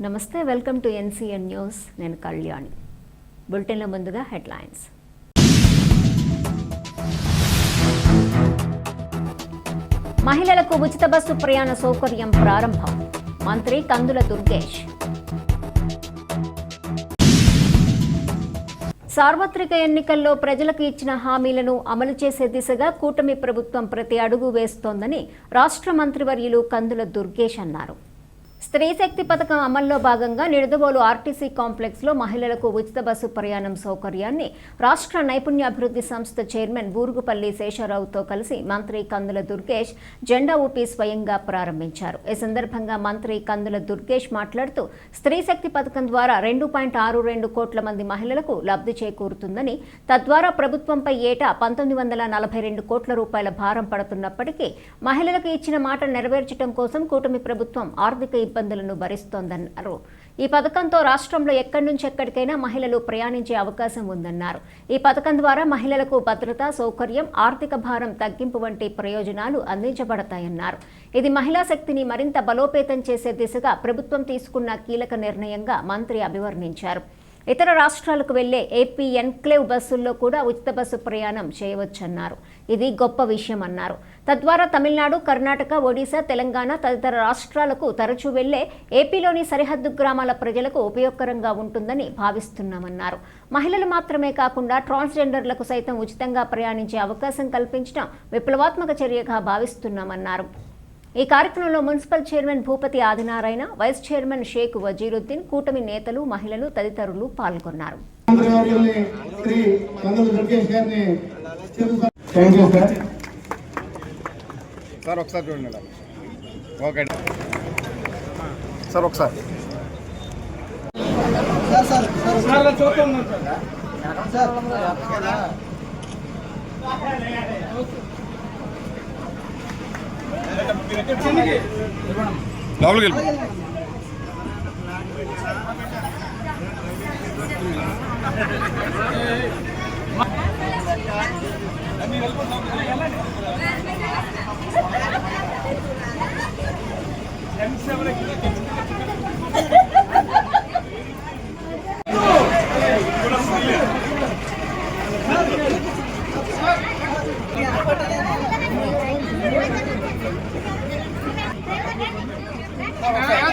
నమస్తే welcome to NCN news. నేను కళ్యాణి. బులెటిన్ల ముందుగా హెడ్లైన్స్. మహిళలకు ఉచిత బస్సు ప్రయాణ సౌకర్యం ప్రారంభం. మంత్రి కందుల దుర్గేష్. సార్వత్రిక ఎన్నికల్లో ప్రజలకు ఇచ్చిన హామీలను అమలు చేసే దిశగా కూటమి ప్రభుత్వం ప్రతి అడుగు వేస్తోందని రాష్ట్ర మంత్రివర్యులు కందుల దుర్గేష్ అన్నారు. స్త్రీ శక్తి పథకం అమల్లో భాగంగా నిడదవోలు ఆర్టీసీ కాంప్లెక్స్లో మహిళలకు ఉచిత బస్సు ప్రయాణం సౌకర్యాన్ని రాష్ట్ర నైపుణ్యాభివృద్ధి సంస్థ చైర్మన్ బూరుగుపల్లి శేషారావుతో కలిసి మంత్రి కందుల దుర్గేష్ జెండా ఊపి స్వయంగా ప్రారంభించారు. ఈ సందర్భంగా మంత్రి కందుల దుర్గేష్ మాట్లాడుతూ స్త్రీ శక్తి పథకం ద్వారా రెండు పాయింట్ ఆరు రెండు కోట్ల మంది మహిళలకు లబ్ధి చేకూరుతుందని తద్వారా ప్రభుత్వంపై ఏటా పంతొమ్మిది వందల నలభై రెండు కోట్ల రూపాయల భారం పడుతున్నప్పటికీ మహిళలకు ఇచ్చిన మాట నెరవేర్చడం కోసం కూటమి ప్రభుత్వం ఆర్థిక ఇబ్బంది ఇబ్బందులను భరిస్తోందన్నారు. ఈ పథకంతో రాష్ట్రంలో ఎక్కడి నుంచి ఎక్కడికైనా మహిళలు ప్రయాణించే అవకాశం ఉందన్నారు. ఈ పథకం ద్వారా మహిళలకు భద్రత సౌకర్యం ఆర్థిక భారం తగ్గింపు వంటి ప్రయోజనాలు అందించబడతాయన్నారు. ఇది మహిళా శక్తిని మరింత బలోపేతం చేసే దిశగా ప్రభుత్వం తీసుకున్న కీలక నిర్ణయంగా మంత్రి అభివర్ణించారు. ఇతర రాష్ట్రాలకు వెళ్ళే ఏపీ ఎన్క్లేవ్ బస్సుల్లో కూడా ఉచిత బస్సు ప్రయాణం చేయవచ్చన్నారు. ఇది గొప్ప విషయం అన్నారు తద్వారా తమిళనాడు కర్ణాటక ఒడిశా తెలంగాణ తదితర రాష్ట్రాలకు తరచూ వెళ్ళే ఏపీలోని సరిహద్దు గ్రామాల ప్రజలకు ఉపయోగకరంగా ఉంటుందని భావిస్తున్నామన్నారు. మహిళలు మాత్రమే కాకుండా ట్రాన్స్జెండర్లకు సైతం ఉచితంగా ప్రయాణించే అవకాశం కల్పించడం విప్లవాత్మక చర్యగా భావిస్తున్నామన్నారు. ఈ కార్యక్రమంలో municipal chairman Bhupathi Adinarayana vice chairman Shaik Waziruddin కూటమి నేతలు మహిళలు తదితరులు పాల్గొన్నారు. Thank you sir. సార్ ఒకసారి చూడండి ఓకే. సార్ ఒకసారి. లోపలికి వెళ్ళి. ఆ,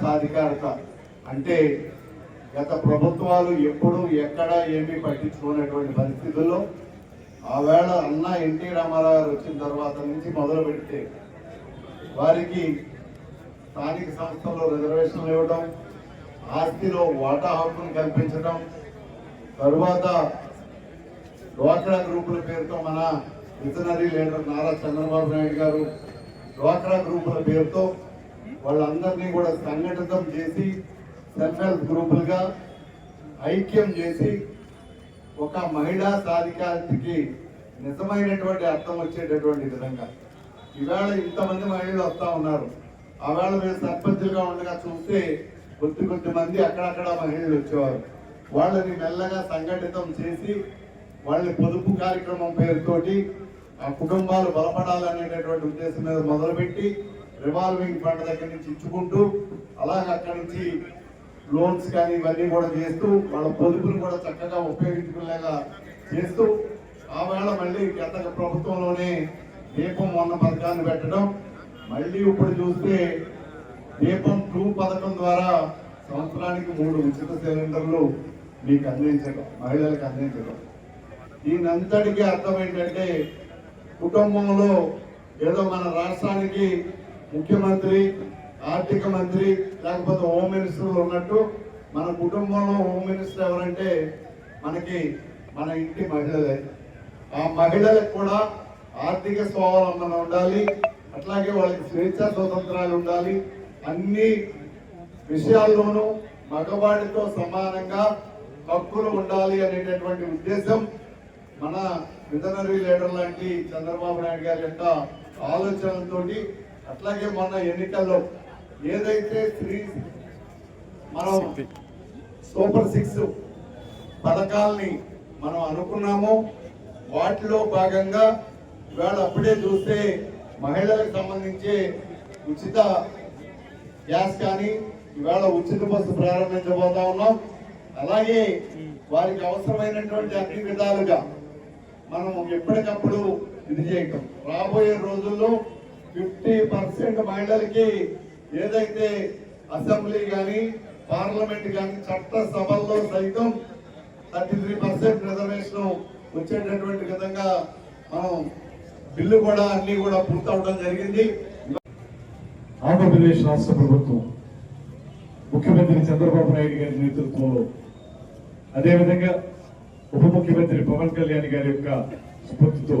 సాధికారత. అంటే గత ప్రభుత్వాలు ఎప్పుడు ఎక్కడ ఏమీ పట్టించుకునేటువంటి పరిస్థితుల్లో ఆవేళ అన్న ఎన్టీ రామారావు గారు వచ్చిన తర్వాత నుంచి మొదలు పెడితే వారికి స్థానిక సంస్థల్లో రిజర్వేషన్లు ఇవ్వడం ఆస్తిలో వాటా హక్కును కల్పించడం తరువాత డ్వాక్రా గ్రూపుల పేరుతో మన మిషనరీ లీడర్ నారా చంద్రబాబు నాయుడు గారు డ్వాక్రా గ్రూపుల పేరుతో వాళ్ళందరినీ కూడా సంఘటితం చేసి సెల్ఫ్ హెల్ప్ గ్రూపులుగా ఐక్యం చేసి ఒక మహిళా సాధికారికి నిజమైనటువంటి అర్థం వచ్చేటటువంటి విధంగా. ఈవేళ ఇంతమంది మహిళలు వస్తూ ఉన్నారు. ఆవేళ మీరు సర్పంచులుగా ఉండగా చూస్తే కొద్ది కొద్ది మంది అక్కడక్కడ మహిళలు వచ్చేవారు. వాళ్ళని మెల్లగా సంఘటితం చేసి వాళ్ళని పొదుపు కార్యక్రమం పేరుతోటి ఆ కుటుంబాలు బలపడాలనేటటువంటి ఉద్దేశం మీద మొదలుపెట్టి రివాల్వింగ్ ఫండ్ దగ్గర నుంచి ఇచ్చుకుంటూ అలాగే అక్కడి నుంచి లోన్స్ కానీ ఇవన్నీ కూడా చేస్తూ వాళ్ళ పొదుపులు కూడా చక్కగా ఉపయోగించుకునేలా చేస్తూ ఆ వేళ మళ్ళీ గత ప్రభుత్వంలోనే దీపం మొన్న పథకాన్ని పెట్టడం. మళ్ళీ ఇప్పుడు చూస్తే దీపం టూ పథకం ద్వారా సంవత్సరానికి మూడు ఉచిత సిలిండర్లు మీకు అందించడం మహిళలకు అందించడం. దీనంతటికీ అర్థం ఏంటంటే కుటుంబంలో ఏదో మన రాష్ట్రానికి ముఖ్యమంత్రి ఆర్థిక మంత్రి లేకపోతే హోమ్ మినిస్టర్ ఉన్నట్టు మన కుటుంబంలో హోమ్ మినిస్టర్ ఎవరంటే మనకి మన ఇంటి మహిళలే. ఆ మహిళలకు కూడా ఆర్థిక స్వావలంబన ఉండాలి అట్లాగే వాళ్ళకి స్వేచ్ఛ స్వతంత్రాలు ఉండాలి. అన్ని విషయాల్లోనూ మగవాడితో సమానంగా హక్కులు ఉండాలి అనేటటువంటి ఉద్దేశం మన విజనరీ లీడర్ లాంటి చంద్రబాబు నాయుడు గారి యొక్క ఆలోచనలతోటి అట్లాగే మొన్న ఎన్నికల్లో ఏదైతే స్త్రీ మనం సూపర్ సిక్స్ పథకాల్ని మనం అనుకున్నామో వాటిలో భాగంగా ఇవాళ అప్పుడే చూస్తే మహిళలకు సంబంధించి ఉచిత గ్యాస్ కానీ ఇవాళ ఉచిత బస్సు ప్రారంభించబోతా ఉన్నాం. అలాగే వారికి అవసరమైనటువంటి అన్ని విధాలుగా మనం ఎప్పటికప్పుడు ఇది చేయటం. రాబోయే రోజుల్లో ఫిఫ్టీ పర్సెంట్ మహిళలకి ఏదైతే అసెంబ్లీ కానీ పార్లమెంట్ కానీ చట్ట సభల్లో సైతం థర్టీ త్రీ పర్సెంట్ రిజర్వేషన్ వచ్చేటటువంటి విధంగా మనం బిల్లు కూడా అన్ని కూడా పూర్తవడం జరిగింది. ఆంధ్రప్రదేశ్ రాష్ట్ర ప్రభుత్వం ముఖ్యమంత్రి చంద్రబాబు నాయుడు గారి నేతృత్వంలో అదేవిధంగా ఉప ముఖ్యమంత్రి పవన్ కళ్యాణ్ గారి యొక్క స్ఫూర్తితో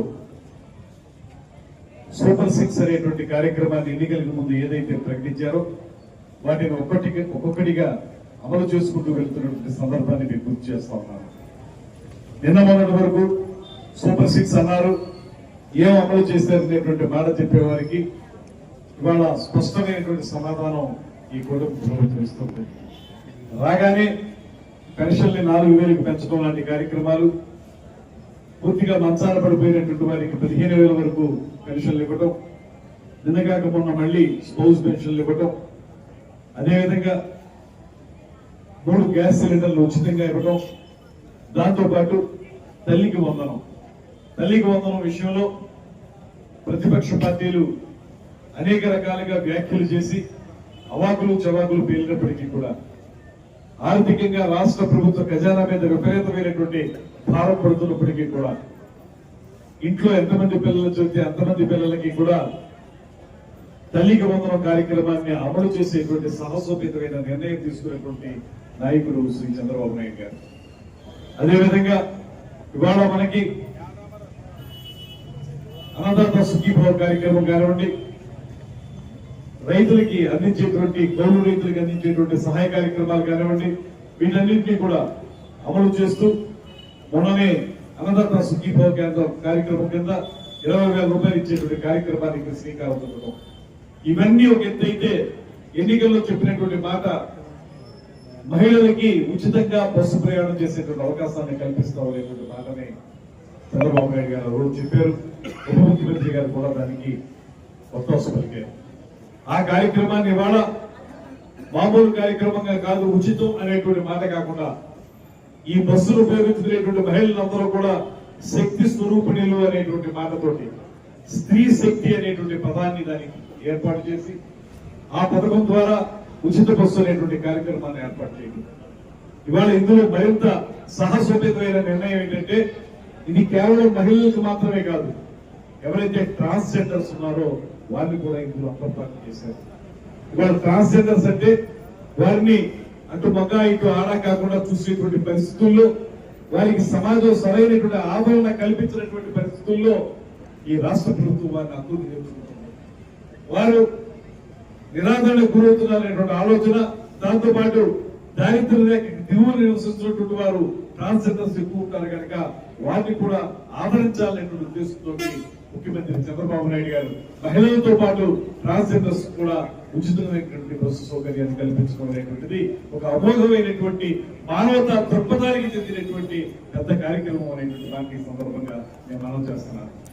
సూపర్ సిక్స్ అనేటువంటి కార్యక్రమాన్ని ఎన్నికలకు ముందు ఏదైతే ప్రకటించారో వాటిని ఒక్కటి ఒక్కొక్కటిగా అమలు చేసుకుంటూ వెళ్తున్నటువంటి సందర్భాన్ని మీకు గుర్తు చేస్తా ఉన్నాను. నిన్న మొన్నటి వరకు సూపర్ సిక్స్ అన్నారు ఏం అమలు చేశారనేటువంటి మాట చెప్పేవారికి ఇవాళ స్పష్టమైనటువంటి సమాధానం ఈ కూడా ప్రభుత్వం ఇస్తుంది రాగానే పెన్షన్ని నాలుగు వేలకు పెంచడం లాంటి కార్యక్రమాలు పూర్తిగా మంచాల పడిపోయినటువంటి వారికి పదిహేను వేల వరకు పెన్షన్లు ఇవ్వటం నిన్నగాక మొన్న మళ్ళీ స్పౌస్ పెన్షన్లు ఇవ్వటం అదేవిధంగా మూడు గ్యాస్ సిలిండర్లు ఉచితంగా ఇవ్వటం దాంతో పాటు తల్లికి వందనం. తల్లికి వందనం విషయంలో ప్రతిపక్ష పార్టీలు అనేక రకాలుగా వ్యాఖ్యలు చేసి అవాకులు చవాకులు పేలినప్పటికీ కూడా ఆర్థికంగా రాష్ట్ర ప్రభుత్వ ఖజానా మీద విపరీతమైనటువంటి భారం కూడా ఇంట్లో ఎంతమంది పిల్లలు చదివితే అంతమంది పిల్లలకి కూడా తల్లికి వందనం కార్యక్రమాన్ని అమలు చేసేటువంటి సాహసోపేతమైన నిర్ణయం తీసుకున్నటువంటి నాయకుడు శ్రీ చంద్రబాబు నాయుడు గారు. అదేవిధంగా ఇవాళ మనకి అన్నదాత సుఖీభావ కార్యక్రమం కానివ్వండి రైతులకి అందించేటువంటి కౌలు రైతులకు అందించేటువంటి సహాయ కార్యక్రమాలు కానివ్వండి వీటన్నింటినీ కూడా అమలు చేస్తూ మొన్ననే అన్నదాత సుఖీభావ కేంద్రం కార్యక్రమం కింద ఇరవై వేల రూపాయలు ఇచ్చేటువంటి కార్యక్రమానికి శ్రీకారం చుట్టడం ఇవన్నీ ఒక ఎత్తైతే ఎన్నికల్లో చెప్పినటువంటి మాట మహిళలకి ఉచితంగా బస్సు ప్రయాణం చేసేటువంటి అవకాశాన్ని కల్పిస్తాం అనేటువంటి మాటని చంద్రబాబు నాయుడు గారు రోజు చెప్పారు. ఉప ముఖ్యమంత్రి గారు కూడా దానికి ఒత్తాసు పలికారు ఆ కార్యక్రమాన్ని ఇవాళ మామూలు కార్యక్రమంగా కాదు ఉచితం అనేటువంటి మాట కాకుండా ఈ బస్సులు ఉపయోగించుకునేటువంటి మహిళలందరూ కూడా శక్తి స్వరూపిణులు అనేటువంటి మాటతోటి స్త్రీ శక్తి అనేటువంటి పదాన్ని దానికి ఏర్పాటు చేసి ఆ పథకం ద్వారా ఉచిత బస్సు అనేటువంటి కార్యక్రమాన్ని ఏర్పాటు చేయడం. ఇవాళ ఇందులో మరింత సాహసోపేతమైన నిర్ణయం ఏంటంటే ఇది కేవలం మహిళలకు మాత్రమే కాదు ఎవరైతే ట్రాన్స్జెండర్స్ ఉన్నారో వారిని కూడా ఇందులో అంతర్భాగం చేశారు. ఇవాళ ట్రాన్స్జెండర్స్ అంటే వారిని అటు మగ ఇటు ఆడ కాకుండా చూసేటువంటి పరిస్థితుల్లో వారికి సమాజం సరైనటువంటి ఆదరణ కల్పించినటువంటి పరిస్థితుల్లో ఈ రాష్ట్ర ప్రభుత్వం వారిని అభివృద్ధి చేస్తుంది వారు నిరాదరణకు గురవుతున్నారనేటువంటి ఆలోచన దాంతో పాటు దారిద్ర్య రేఖకి దిగువన నివసిస్తున్నటువంటి వారు ట్రాన్స్జెండర్స్ ఎక్కువ ఉంటారు కనుక వారిని కూడా ఆదరించాలనేటువంటి ఉద్దేశంతో ముఖ్యమంత్రి చంద్రబాబు నాయుడు గారు మహిళలతో పాటు ట్రాన్స్జెండర్స్ కూడా ఉచితమైనటువంటి బస్సు సౌకర్యాన్ని కల్పించడం అనేటువంటిది ఒక అమోఘమైనటువంటి మానవతా దృక్పథానికి చెందినటువంటి పెద్ద కార్యక్రమం అనేటువంటి దానికి సందర్భంగా నేను మనం చేస్తున్నాను.